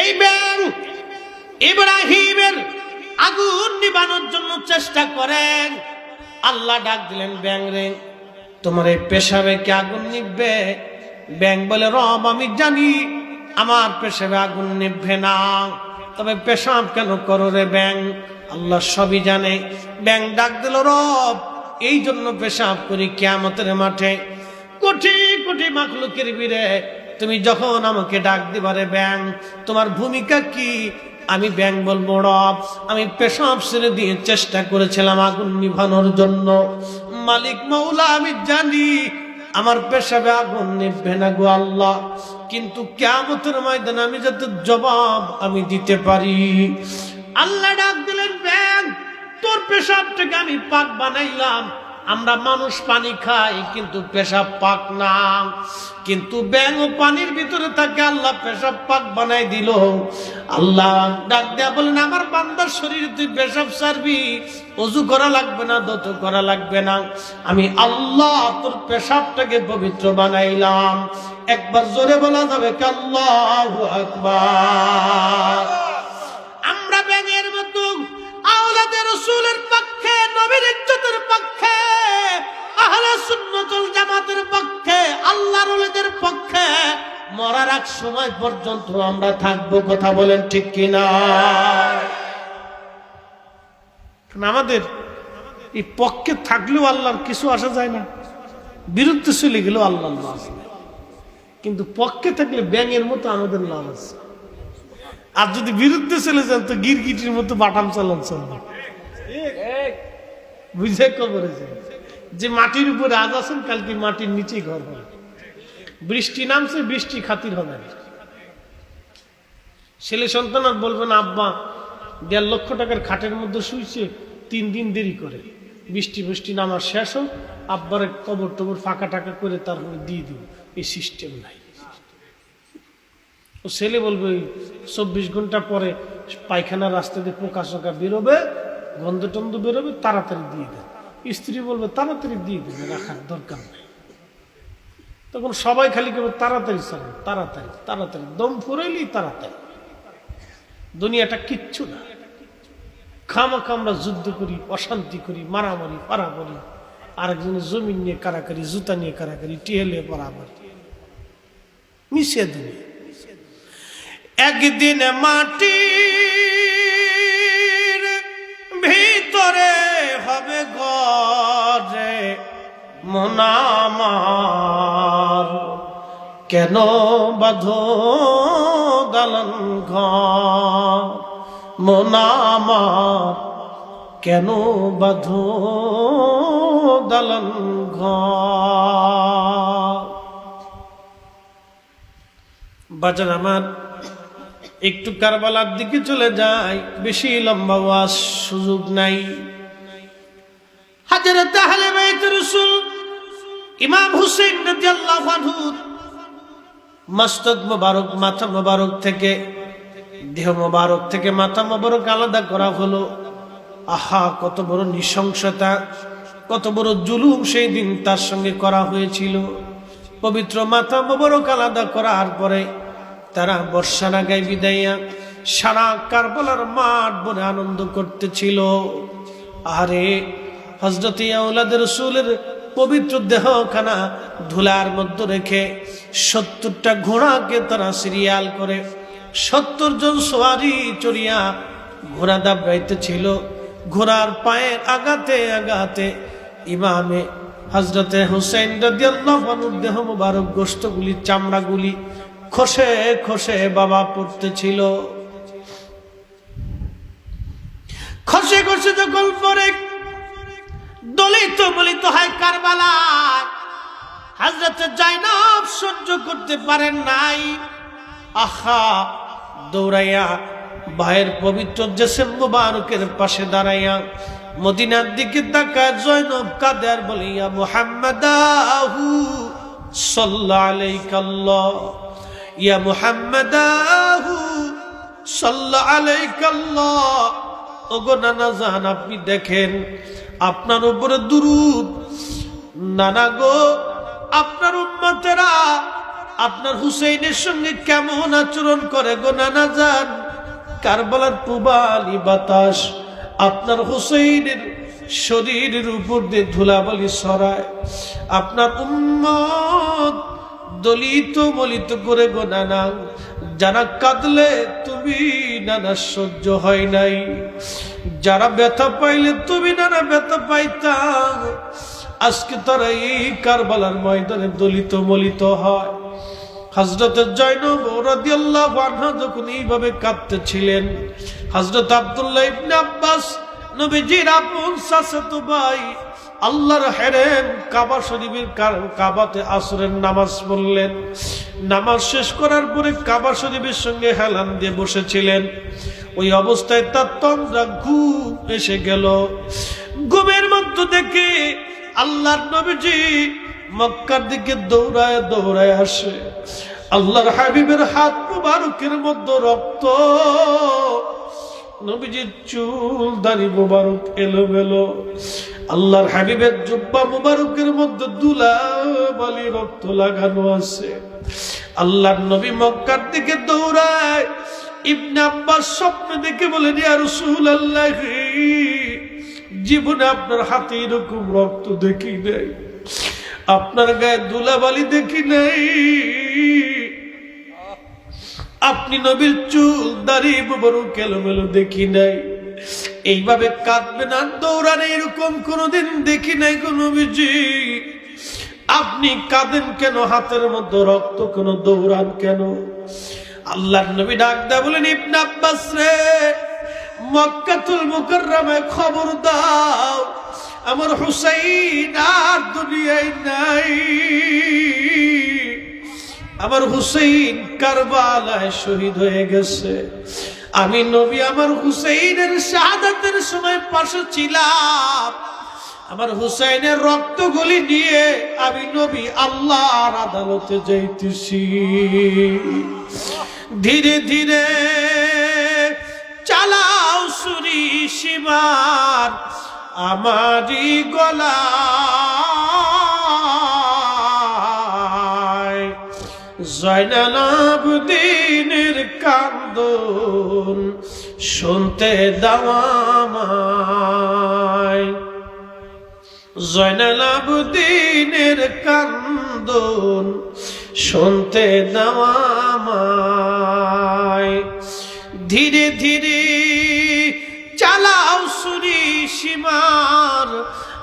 এই ব্যাং ইব্রাহিমের আগুন নিবানোর জন্য চেষ্টা করেন আল্লাহ ডাক দিলেন, ব্যাং রে, তোমার এই পেশাবে কি আগুন নিববে ব্যাং বলে, রব, আমি জানি আমার পেশাবে আগুন নিভবে না। তবে পেশাব কেন করো রে ব্যাং? আল্লাহ সবই জানে। ব্যাং ডাক দিল, রব, এই জন্য পেশাব করি কেয়ামতের মাঠে। কোটি কোটি মাখলুকের বীরে তুমি যখন আমাকে ডাক দিবারে ব্যাং, তোমার ভূমিকা কি? আমি ব্যাং বলব, রব, আমি পেশাব ছেড়ে দিয়ে চেষ্টা করেছিলাম আগুন নিভানোর জন্য। মালিক মৌলা, আমি জানি আমার পেশাবে আগুন নিভবে না গো আল্লাহ। কিন্তু কেমতের ময়দানে আমি যাতে জবাব আমি দিতে পারি। আল্লাহ ডাক দিলেন, ব্যাং, তোর পেশাবটাকে আমি পাক বানাইলাম। আমরা মানুষ পানি খাই, কিন্তু পেশাব পাক না। কিন্তু ব্যাং ও পানির ভিতরে থাকে আল্লাহ পেশাব পাক বানাই দিল। আল্লাহ ডাক দেয়া বলেন, আমার বান্দার শরীরে তুই পেশাব সারবি। অজু করা লাগবে না, দত করা লাগবে না। আমি আল্লাহ তোর পেশাবটাকে পবিত্র বানাইলাম। একবার জোরে বলা যাবে কাল্লাহ আকবার? আমরা ব্যাঙের রসুলের পক্ষে, নবীর ইজ্জতের পক্ষে, আহলে সুন্নতুল জামাতের পক্ষে, আল্লাহর ওলিদের পক্ষে, মরার এক সময় পর্যন্ত আমরা থাকব, কথা বলেন ঠিক কিনা? আমাদের এই পক্ষে থাকলেও আল্লাহর কিছু আসা যায় না। বিরুদ্ধে চলে গেলেও আল্লাহ কিন্তু পক্ষে থাকলে ব্যাঙের মতো আমাদের লাভ আছে। আর যদি বিরুদ্ধে চলে যান, তো গিরগিটির মতো বাটাম চালান চলবে। বুঝে কবরেছে যে মাটির উপরে আজ আছেন, কালকে মাটির নিচেই ঘর হবে। বৃষ্টি নামছে, বৃষ্টি খাতির হবে ছেলে সন্তান আর বলবেন আব্বা, দেড় লক্ষ টাকার খাটের মধ্যে শুইছে, তিন দিন দেরি করে। বৃষ্টি বৃষ্টি নামার শেষ হোক, আব্বার কবর টবর ফাঁকা টাকা করে তারপরে দিয়ে দিব। এই সিস্টেম নাই। ও ছেলে বলবে, ওই চব্বিশ ঘণ্টা পরে পায়খানা রাস্তা দিয়ে পোকা চোকা বেরোবে, গন্ধ টন্ধ বেরোবে, তাড়াতাড়ি দিয়ে দেন স্ত্রী বলবে, তাড়াতাড়ি দিয়ে দেবে রাখার দরকার নেই। তখন সবাই খালি কেবল তাড়াতাড়ি চালান তাড়াতাড়ি তাড়াতাড়ি, দম ফুরাইলি তাড়াতাড়ি। দুনিয়াটা কিচ্ছু না। খামাখা আমরা যুদ্ধ করি, অশান্তি করি, মারামারি পারামারি আরেকজনের জমিন নিয়ে কারাকারি, জুতা নিয়ে কারাকারি টিহেলে পারামারি মিশে দুনিয়া একদিন মাটির ভিতরে হবে গরে মনামার কেন বাঁধো দালান ঘর? মনামার কেন বাঁধো দালান ঘর? বাজার আমার একটু কারবালার দিকে চলে যায়, বেশি লম্বা ওয়াজ সুযোগ নাই। হাজরত আহলে বাইত রাসূল ইমাম হুসেন রাদিয়াল্লাহু আনহু মস্তক মোবারক, মাথা মোবারক থেকে, দেহ মোবারক থেকে মাথা মোবারক আলাদা করা হলো। আহা, কত বড় নৃশংসতা, কত বড় জুলুম সেই দিন তার সঙ্গে করা হয়েছিল। পবিত্র মাথা মোবারক আলাদা করার পরে তারা বর্ষা নাগায় বিদাইয়া সারা কারবালার মাঠ বনে আনন্দ করতেছিল। আরে হজরত আউলাদের রসুলের পবিত্র দেহখানা ধুলার মধ্যে রেখে সত্তরটা ঘোড়াকে তারা সিরিয়াল করে সত্তর জন সোয়ারি চড়িয়া ঘোড়া দাবাইতেছিল ঘোড়ার পায়ের আগাতে আগাতে ইমামে হজরতে রাদিয়াল্লাহু দেহ মুবারক গোস্তগুলি চামড়াগুলি খসে খসে বাবা পড়তেছিল। খসে খসে যখন পরে দলিত বলিত হয় কারবালায়। হাজরতে জাইনাব সহ্য করতে পারেন নাই। আহা, দৌড়াইয়া ভাইয়ের পবিত্র জেসেম মুবারকের পাশে দাঁড়াইয়া মদিনার দিকে তাকায় জয়নব কাদের বলিয়া মোহাম্মদ সাল্লাহ আলাইকাল্লাহ ইয়া মুহাম্মদ আহু সাল্লাহ আলাইকাল্লাহ। ওগো নানা জাহান, আপনি দেখেন, আপনার উপরে দুরুদ। নানা গো, আপনার উম্মতেরা, আপনার হুসেইনের সঙ্গে কেমন আচরণ করে গো নানা যান কারবালার পুবালি বাতাস, আপনার হুসেইনের শরীরের উপর দিয়ে ধুলাবালি সরায় আপনার উম্মত দলিত মলিত করে গো নানা। যারা কাঁদলে তুমি নানা সহ্য হয় নাই। যারা ব্যথা পাইলে তুমি নানা ব্যথা পাইতাম আজকে তারা এই কারবালার ময়দানে দলিত মলিত হয়। হজরতের জৈনব রাদিয়াল্লাহু আনহু যখন এইভাবে কাঁদতেছিলেন হজরত আব্দুল্লাহ ইবনে আব্বাস নবীজির আপন চাচাতো ভাই আল্লাহর হেরেন কাবা শরীফের কাবাতে আসরের নামাজ পড়লেন। নামাজ শেষ করার পরে কাবা শরীফের সঙ্গে হেলান দিয়ে বসেছিলেন। ওই অবস্থায় তার তন্দ্রা ঘুম এসে গেল। ঘুমের মধ্য থেকে আল্লাহর নবীজি মক্কার দিকে দৌড়ায় দৌড়ায় আসে। আল্লাহর হাবিবের হাত মুবারকের মধ্যে রক্ত নবীজির চুল, দাড়ি মুবারক, এলোমেলো। আল্লাহর হাবিবের জুব্বা মুবারকের মধ্যে দুলা বালি, রক্ত লাগানো আছে। আল্লাহর নবী মক্কার দিকে দৌড়ায়। ইবনে আব্বাস স্বপ্ন দেখে বলেন, ইয়া রাসূলুল্লাহ, জীবনে আপনার হাতে এরকম রক্ত দেখি নাই। আপনার গায়ে দুলাবালি দেখি নাই। আপনি নবীর চুল, দাড়ি বড় কেলোমেলো দেখি নাই। এইভাবে কাঁদবে না দৌড়ান এরকম কোনোদিন দেখি নাই কোন নবীজি। আপনি কাঁদেন কেন? হাতের মধ্যে রক্ত কেন? দৌড়ান কেন? আল্লাহর নবী ডাক দেয় বলেন, ইবনে আব্বাস রে, মক্কাতুল মুকাররমে খবর দাও। আমার হুসাইন আর দুনিয়ায় নাই। আমার হুসেইন কারবালায় শহীদ হয়ে গেছে। আমি নবী আমার হুসেইনের শাহাদাতের সময় পাশে ছিলাম। আমার হুসাইনের রক্তগুলি নিয়ে আমি নবী আল্লাহর আদালতে যাইতেছি। ধীরে ধীরে চালাও সুরি সীমার, আমারই গলায় জয়নাল আবদিনের কান্দন শুনতে দাওয়ামায় জয়নাল আবদিনের কান্দন শুনতে দাওয়ামায় ধীরে ধীরে চালাও সুরি সীমার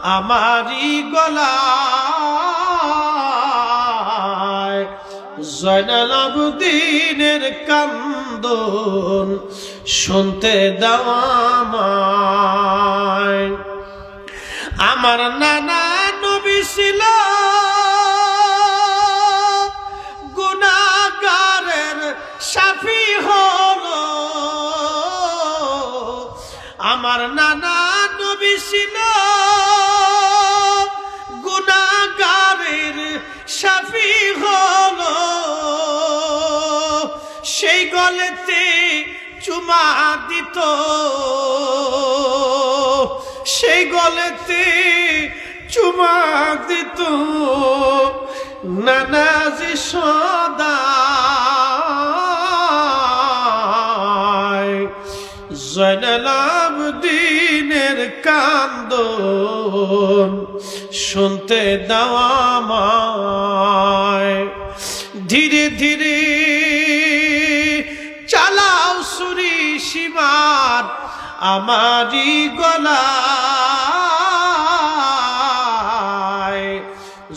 আমারই গলায় জয়নাল আবদিনের কান্দন শুনতে দাওয়ামায় আমার নানা নবী ছিল গুনাগারের সাফি হল। আমার নানা গলেতে চুমা দিত। সেই গলেতে চুমা দিত। নানাজি সদা জয়নাল দিনের কান্দন শুনতে দাওয়ামায় ধীরে ধীরে সীমার আমারই গলায়।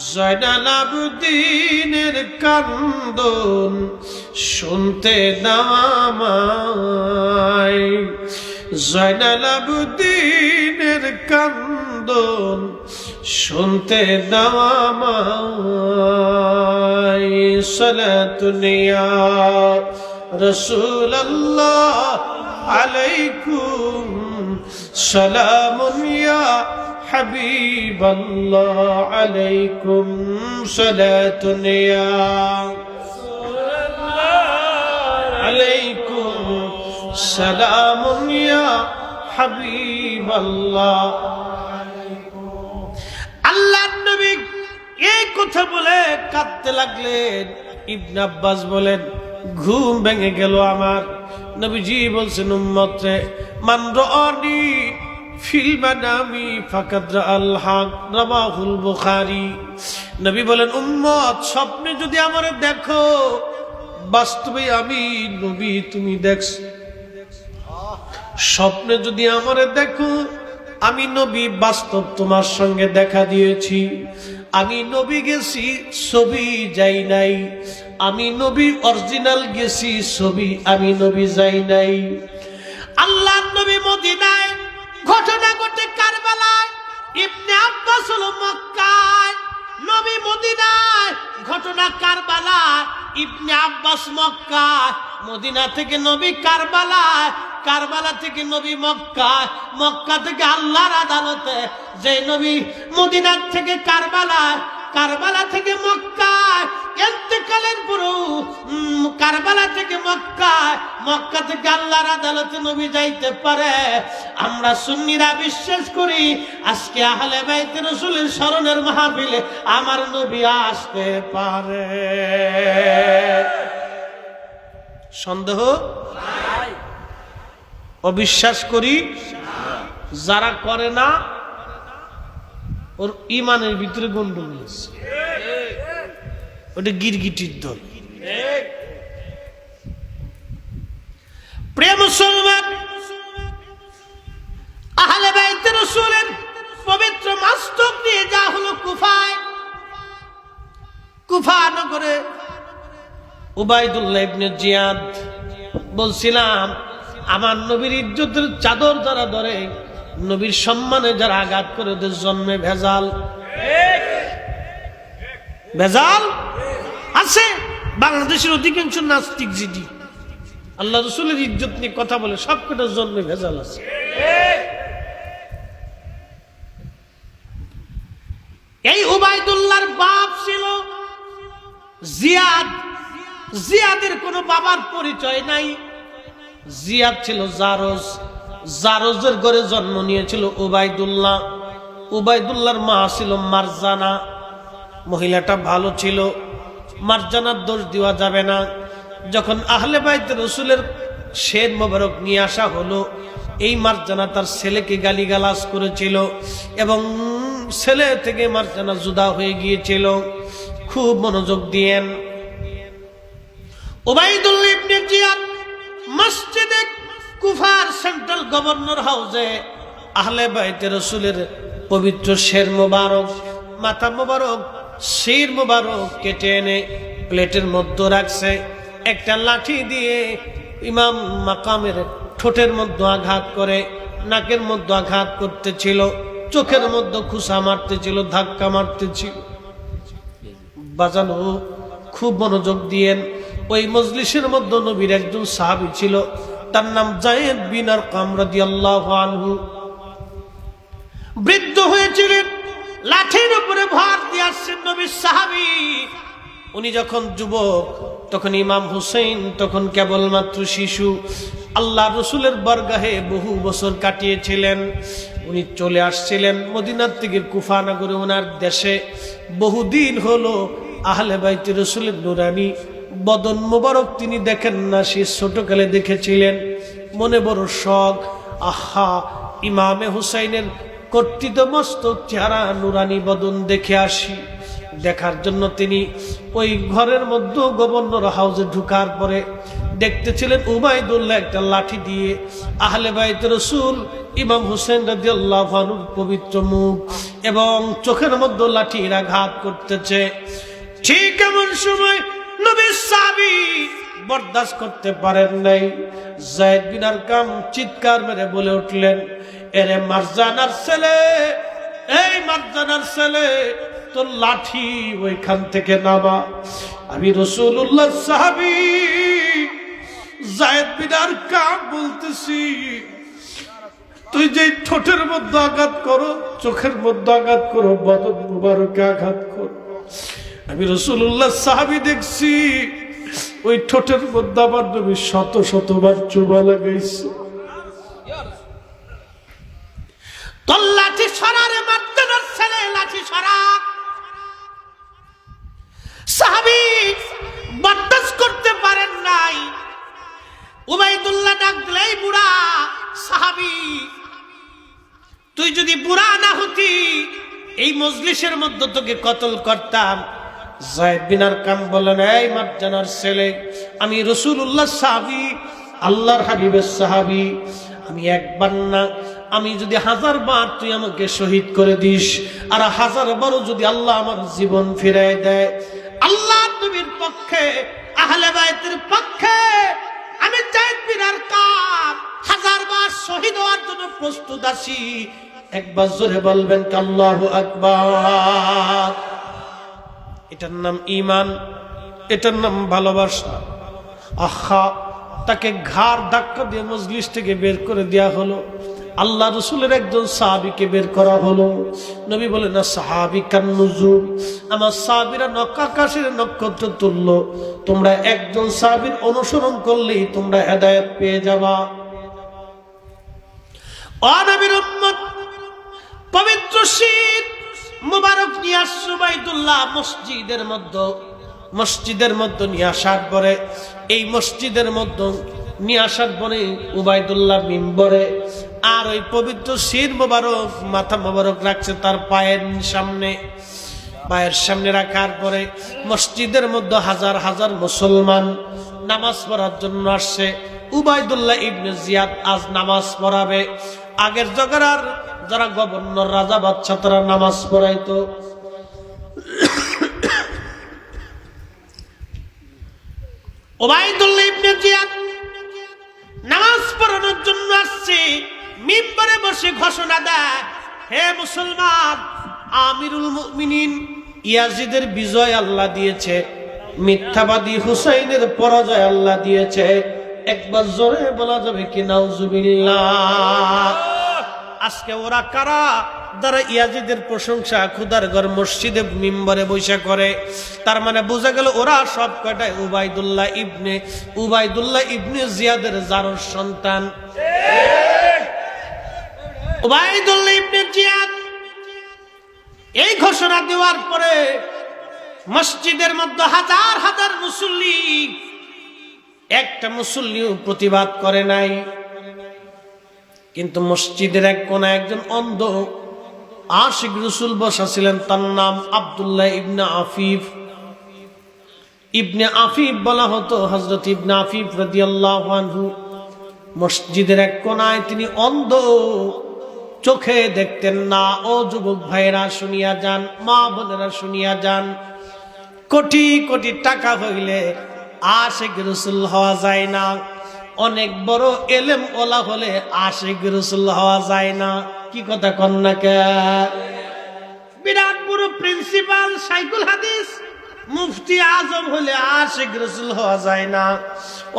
জয়নাল আবদিনের কান্দন শুনতে দামায় জয়নাল আবদিনের কান্দন শুনতে দামায় সলাতুনিয়া রসুল আল্লাহ আলাইকুম সালামুন ইয়া حبيب الله عليكم صلاة يا عليكم سلام يا حبيب الله আল্লাহ নবী এই কথা বলে কাঁদতে লাগলেন ইবনে আব্বাস বলেন ঘুম ভেঙে গেল আমার নবীজি বলছেন, উম্মতে, মান রানি ফিল মানামি ফাকাদ আল রাবাহুল বুখারী। নবী বলেন, উম্মত, স্বপ্নে যদি আমারে দেখো, বাস্তবে আমি নবী, তুমি দেখছ। স্বপ্নে যদি আমারে দেখো, আমি নবী, বাস্তব তোমার সঙ্গে দেখা দিয়েছি। আমি নবী গেছি, ছবি যাই নাই। আমি নবী অরিজিনাল গেছি ছবি আমি নবী যাই নাই। আল্লাহ নবী মদিনায় ঘটনা ঘটে কারবালায়, ইবনে আব্বাস হলো মক্কায়। নবী মদিনায় ঘটনা কারবালা ইবনে আব্বাস মক্কায়। মদিনা থেকে নবী কারবালায়, কারবালা থেকে নবী মক্কায়। মক্কা থেকে আল্লাহর আদালতে যে নবী মদিনার থেকে কারবালায় কারবালা থেকে মক্কায় এতেকালের পুরো উম, কারবালা থেকে মক্কায় মক্কা থেকে আল্লাহর আদালতে নবী যাইতে পারে। আমরা সুন্নিরা বিশ্বাস করি আজকে আহলে বাইতে রসুলের স্মরণের মাহফিলে আমার নবী আসতে পারে। সন্দেহ? অবিশ্বাস করি যারা করে না ওর ইমানের ভিতরে গন্ডগোল আছে ওটা গিরগিটির দল। প্রিয় মুসলমান, আহলে বাইতে রসুলের পবিত্র মাস্তক নিয়ে যা হলো কুফায়। কুফা নগরে উবাইদুল্লাহ ইবনে জিয়াদ বলছিলাম, আমার নবীর ইজ্জতের চাদর যারা ধরে নবীর সম্মানে যারা আঘাত করে ওদের জন্মে ভেজাল। ভেজাল? আছে। বাংলাদেশের অধিকাংশ নাস্তিক জিডি আল্লাহ রসুলের ইজ্জত নিয়ে কথা বলে সব কটার জন্মে ভেজাল আছে। এই উবাইদুল্লাহর বাপ ছিল জিয়াদ। জিয়াদের কোনো বাবার পরিচয় নাই। জিয়াদ ছিল জারজ। জারজের ঘরে জন্ম নিয়েছিল উবাইদুল্লাহ উবাইদুল্লাহর মা ছিল মারজানা। মহিলাটা ভালো ছিল। মারজানার দোষ দেওয়া যাবে না। যখন আহলে বাইত রসুলের শের মোবারক নিয়ে আসা হলো, এই মারজানা তার ছেলেকে গালিগালাজ করেছিল এবং ছেলে থেকে মারজানা জুদা হয়ে গিয়েছিল। খুব মনোযোগ দিয়েন। ওবাইদুল্লাহ ইবনে জিয়াদ মসজিদে কুফার সেন্ট্রাল গভর্নর হাউসে আহলে বাইতে রসুলের পবিত্র শের মোবারক, মাথা মোবারক, শির মোবারক কেটে এনে প্লেটের মধ্যে রাখছে। একটা লাঠি দিয়ে ইমাম মাকামের ঠোঁটের মধ্যে আঘাত করে, নাকের মধ্যে আঘাত করতেছিল, চোখের মধ্যে খুসা মারতেছিল, ধাক্কা মারতেছিল। বাজানো, খুব মনোযোগ দিয়েন। ওই মজলিসের মধ্যে নবীর একজন সাহাবি ছিল তার নাম জায়েদ বিনার কামরাদি আল্লাহ আনহু। বৃদ্ধ হয়েছিলেন, লাঠির উপরে ভার দিয়ে আসছেন নবীর সাহাবি। উনি যখন যুবক, তখন ইমাম হুসেন তখন কেবলমাত্র শিশু। আল্লাহ রসুলের বরগাহে বহু বছর কাটিয়েছিলেন। উনি চলে আসছিলেন মদিনার থেকে কুফানগরে ওনার দেশে। বহুদিন হলো আহলে বাইতে রসুলের নুরানি বদন মোবারক তিনি দেখেন না, সে ছোটকালে দেখেছিলেন। মনে বড় শখ। আহা, ইমামে হুসাইনের কর্তৃত মস্তক চেহারা, নুরানি বদন দেখে আসি। দেখার জন্য তিনি ওই ঘরের মধ্যে গভর্নর হাউসে ঢুকার পরে দেখতেছিলেন উবাইদুল্লাহ একটা লাঠি দিয়ে আহলে বাইত রসুল ইমাম হুসেন রাজি আল্লাহ পবিত্র মুখ এবং চোখের মধ্যে লাঠির আঘাত করতেছে। ঠিক এমন সময় নবী সাবি বরদাস্ত করতে পারেন নাই। জায়দ বিনার কাম চিৎকার মেরে বলে উঠলেন, এরে মারজানার ছেলে, এই মারজানার ছেলে, তোর লাঠি ওইখান থেকে নামা। আমি রসুল্লাহ সাহাবি জায়দ বিনার কাম বলতেছি, তুই যে ঠোঁটের মধ্যে আঘাত করো, চোখের মধ্যে আঘাত করো, বদন মুবারকে আঘাত করো। আমি রসুল্লাহ সাহাবি দেখছি। ওই ঠোঁটের মধ্যে আমার নবী শত শতবার চুবা লাগাইছে। তোর সরা। নাই। উবাইদুল্লাহ ডাক দিলেই বুড়া, সাহাবি, তুই যদি বুড়া না হতি, এই মজলিসের মধ্যে তোকে কতল করতাম। জয়েদ বিনার কাম বলেন এই মার্জানার ছেলে, আমি রসুল্লাহ সাহাবি, আল্লাহর হাবিবের সাহাবি। আমি একবার না, আমি যদি হাজার বার তুই আমাকে শহীদ করে দিস, আর হাজার বারও যদি আল্লাহ আমার জীবন ফিরাই দেয়, আল্লাহ নবীর পক্ষে, আহলে বাইতের পক্ষে, আমি জায়েদ বিনার কাম হাজার বার শহীদ হওয়ার জন্য প্রস্তুত আছি। একবার জোরে বলবেন, আল্লাহু আকবার। এটার নাম ইমান এটার নাম ভালোবাসা। আহা, তাকে ঘাড় ধাক্কা দিয়ে মজলিস থেকে বের করে দেয়া হলো। আল্লাহ রসুলের একজন সাহাবিকে বের করা হলো। নবী বলে না সাহাবি কান্নুজুম আমার সাহাবিরা নক্কাকাশের নক্ষত্র তুলল। তোমরা একজন সাহাবির অনুসরণ করলেই তোমরা হেদায়ত পেয়ে যাবা। অনবীর পবিত্র শীত মুবারক নিয়ে আসছো বাইতুল্লাহ মসজিদের মধ্যে মসজিদের মধ্যে নিয়ে আসার পরে, এই মসজিদের মধ্যে নিয়ে আসার পরে উবাইদুল্লাহ মিম্বরে, আর ওই পবিত্র শির মোবারক, মাথা মোবারক রাখছে তার পায়ের সামনে। পায়ের সামনে রাখার পরে মসজিদের মধ্যে হাজার হাজার মুসলমান নামাজ পড়ার জন্য আসছে। উবাইদুল্লাহ ইবনে জিয়াদ আজ নামাজ পড়াবে। আগের জগরার যারা গভর্নর, রাজা বাচ্চা তারা নামাজ পড়াইতো। ওবাইদুল্লাহ ইবনে নামাজ পড়ানোর জন্য আসছে, মিম্বরে বসে ঘোষণা দেয়, হে মুসলমান, আমিরুল মুমিনিন, ইয়াজিদের বিজয় আল্লাহ দিয়েছে, মিথ্যাবাদী হুসাইনের পরাজয় আল্লাহ দিয়েছে, একবার জোরে বলা যাবে কি নাউজুবিল্লাহ? আজকে ওরা কারা? যারা ইয়াজিদের প্রশংসা, খুদার ঘর, মসজিদে মিম্বরে বৈশা করে। তার মানে বোঝা গেল ওরা সব কয়টায় উবাইদুল্লাহ ইবনে উবাইদুল্লাহ ইবনে জিয়াদের জারর সন্তান। উবাইদুল্লাহ ইবনে জিয়াদ এই ঘোষণা দেওয়ার পরে মসজিদের মধ্যে হাজার হাজার মুসল্লি, একটা মুসল্লিও প্রতিবাদ করে নাই। কিন্তু মসজিদের এক কোনা একজন অন্ধ আশিক রসুল বসা ছিলেন তার নাম আবদুল্লাহ ইবনে আফিফ। ইবনে আফিফ বলা হতো হজরত ইবনে আফিফ রাদিয়াল্লাহু আনহু। মসজিদের এক কোনায় তিনি অন্ধ, চোখে দেখতেন না। ও যুবক ভাইয়েরা, শুনিয়া যান, মা বোনেরা শুনিয়া যান, কোটি কোটি টাকা হইলে আশেক রসুল হওয়া যায় না। অনেক বড় এলেম ওলা হলে আশেক রসুল হওয়া যায় না। কি কথা কন্যা কে? বিরাট বড় প্রিন্সিপাল সাইকুল হাদিস, মুফতি আজম হলে আশেক রসুল হওয়া যায় না।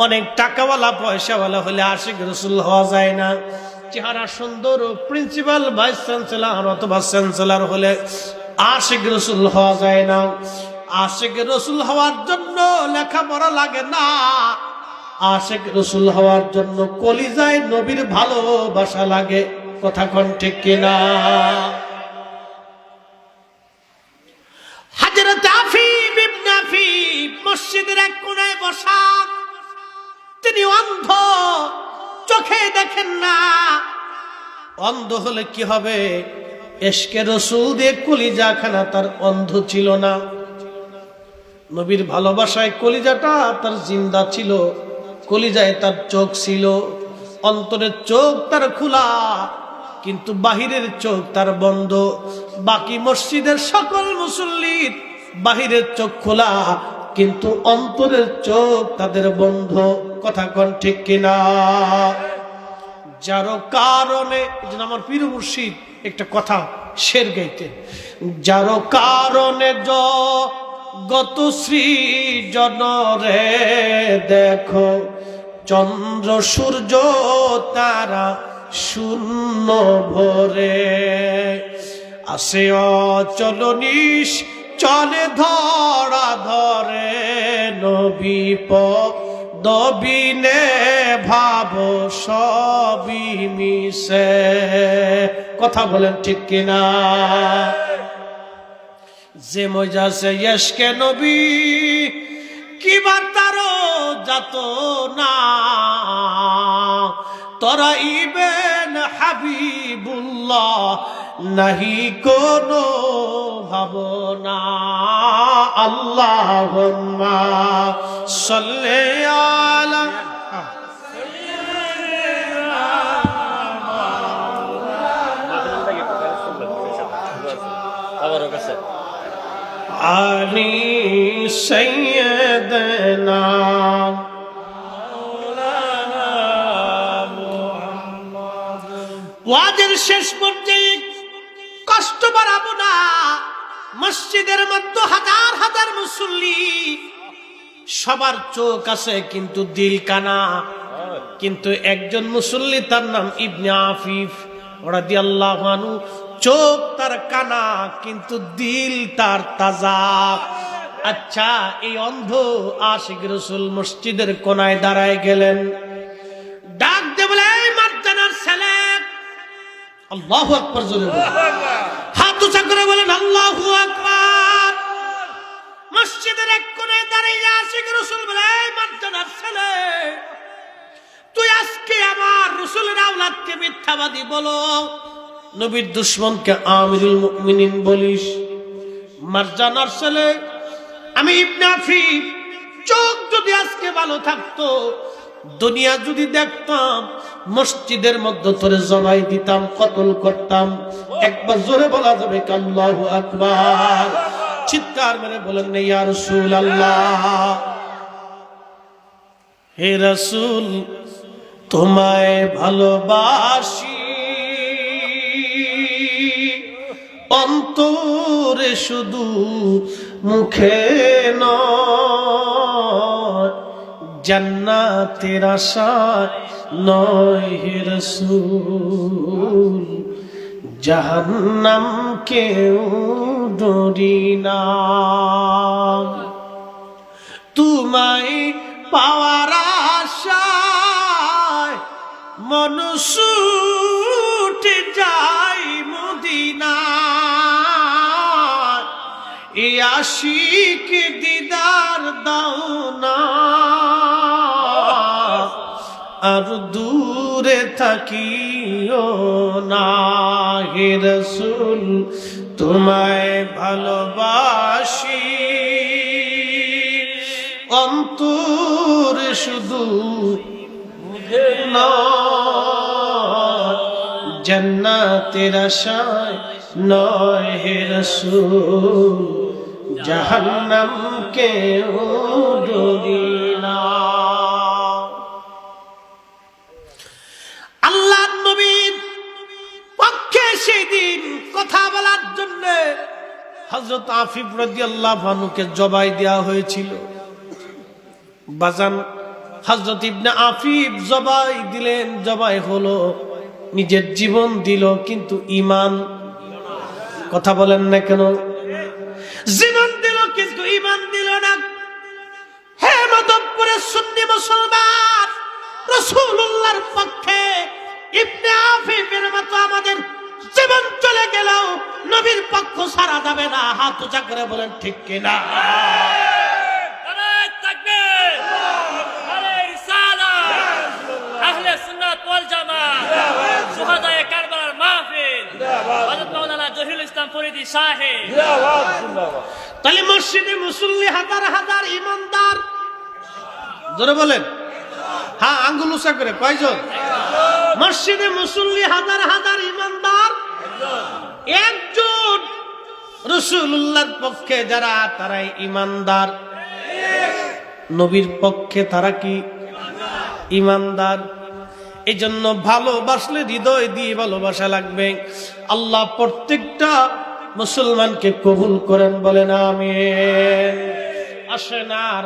অনেক টাকাওয়ালা, পয়সাওয়ালা হলে আশেক রসুল হওয়া যায় না। চেহারা সুন্দর প্রিন্সিপাল ভাইস চ্যান্সেলার অথবা চ্যান্সেলার হলে আশেক রসুল হওয়া যায় না। আশেক রসুল হওয়ার জন্য লেখাপড়া লাগে না। আশেক রসুল হওয়ার জন্য কলিজায় নবীর ভালোবাসা লাগে। কথা কন ঠিক কিনা? হাজরত আফিফ ইবনে আফিফ এক কোনায় বসা। তিনি অন্ধ, চোখে দেখেন না। অন্ধ হলে কি হবে? এসকে রসুল দিয়ে কলিজাখানা তার অন্ধ ছিল না। নবীর ভালোবাসায় কলিজাটা তার জিন্দা ছিল। কলিজায় তার চোখ ছিল, অন্তরের চোখ তার খোলা, কিন্তু বাহিরের চোখ তার বন্ধ। বাকি মসজিদের সকল মুসল্লির বাহিরের চোখ খোলা, কিন্তু অন্তরের চোখ তাদের বন্ধ। কথা কন ঠিক কিনা? যারো কারণে আমার পীর মুর্শিদ একটা কথা শের গাইতেন যারো কারণে জ গত সৃজন রে দেখো চন্দ্র, সূর্য, তারা শূন্য ভরে। আসে অচল নিশ চলে ধরা ধরে নবী দবিনে ভাব সবই মিশে। কথা বলেন ঠিক কিনা? যে মজা সে নবী, কি তারো যাত না। তোরা ইবেন হাবিবুল্লাহ নাহি কোনো ভাবনা আল্লাহ সল্লে আলা আলী সৈয়দনা ওয়াজের শেষ পর্যায়ে কষ্ট বাড়াবো না। মসজিদের মধ্যে হাজার হাজার মুসল্লি। সবার চোখ আছে কিন্তু দিল কানা। কিন্তু একজন মুসল্লি তার নাম ইবনে আফিফ ওরা দিয়ে আল্লাহ চোখ তার কানা, কিন্তু দিল তার তাজা। আচ্ছা এই অন্ধ আশিক রসুল মসজিদের কোনায় দাঁড়ায় গেলেন। ডাক দে বলে, "এই মার্জানার ছেলে। আল্লাহ আকবর হাত করে বলেন, আল্লাহ আকবর। মসজিদের এক কোণে দাঁড়িয়ে আশিক রসুল বলে, "এই মার্জানার ছেলে, তুই আজকে আমার রসুলের আওলাদকে মিথ্যাবাদী বলো। নবীর দুশ্মনকে আমিরুল মুমিনিন বলিস। মারজানার ছেলে, আমি ইবনে আফিফ, চোখ যদি আজকে ভালো থাকতো, দুনিয়া যদি দেখতাম, মসজিদের মধ্যে তোরে জবাই দিতাম, কতল করতাম। একবার জোরে বলা যাবে কাল্লাহু আকবার। চিৎকার মেরে বলেন, না ইয়া রাসূল আল্লাহ হে রসুল, তোমায় ভালোবাসি। অন্তরে শুধু মুখে নয়, জান্নাতের আশায় নয় রসুল জাহান্নাম কেউ ডরি না। তোমায় পাওয়ার আশায় মনুষ্যটি আশিক দিদার দাও না। আর দূরে থাকিও না। হে রসুল, তোমায় ভালোবাসি। অন্তর শুধু জান্নাতের আশায় নয় হে রসুল। জাহান্নাম কেউ ডরি না আল্লাহ নবীর পক্ষে সেদিন কথা বলার জন্য হজরত আফিফ রাজি আল্লাহ ভানুকে জবাই দেওয়া হয়েছিল। বাজান হজরত ইবনে আফিফ জবাই দিলেন, জবাই হলো, নিজের জীবন দিল কিন্তু ইমান। কথা বলেন না কেন? ইমান দিল না। হে মদবপুরে সুন্নি মুসলমান রসুল্লাহর পক্ষে ইবনে আফিফের মতো আমাদের জীবন চলে গেল নবীর পক্ষ সারা যাবে না। হাত উঁচা করে বলেন, ঠিক কিনা? ইসলাম ফরিদি সাহেব তাহলে মসজিদে মুসল্লি হাজার হাজার ইমানদার। জোরে বলেন। হ্যাঁ আঙ্গুল উঁচা করে, কয়জন? মসজিদে মুসল্লি হাজার হাজার ইমানদার। একজন। রসুল্লাহর পক্ষে যারা, তারাই ইমানদার। নবীর পক্ষে তারা কি? ইমানদার। এই জন্য ভালোবাসলে হৃদয় দিয়ে ভালোবাসা লাগবে। আল্লাহ প্রত্যেকটা মুসলমানকে কবুল করেন বলেন আমি আসেন আর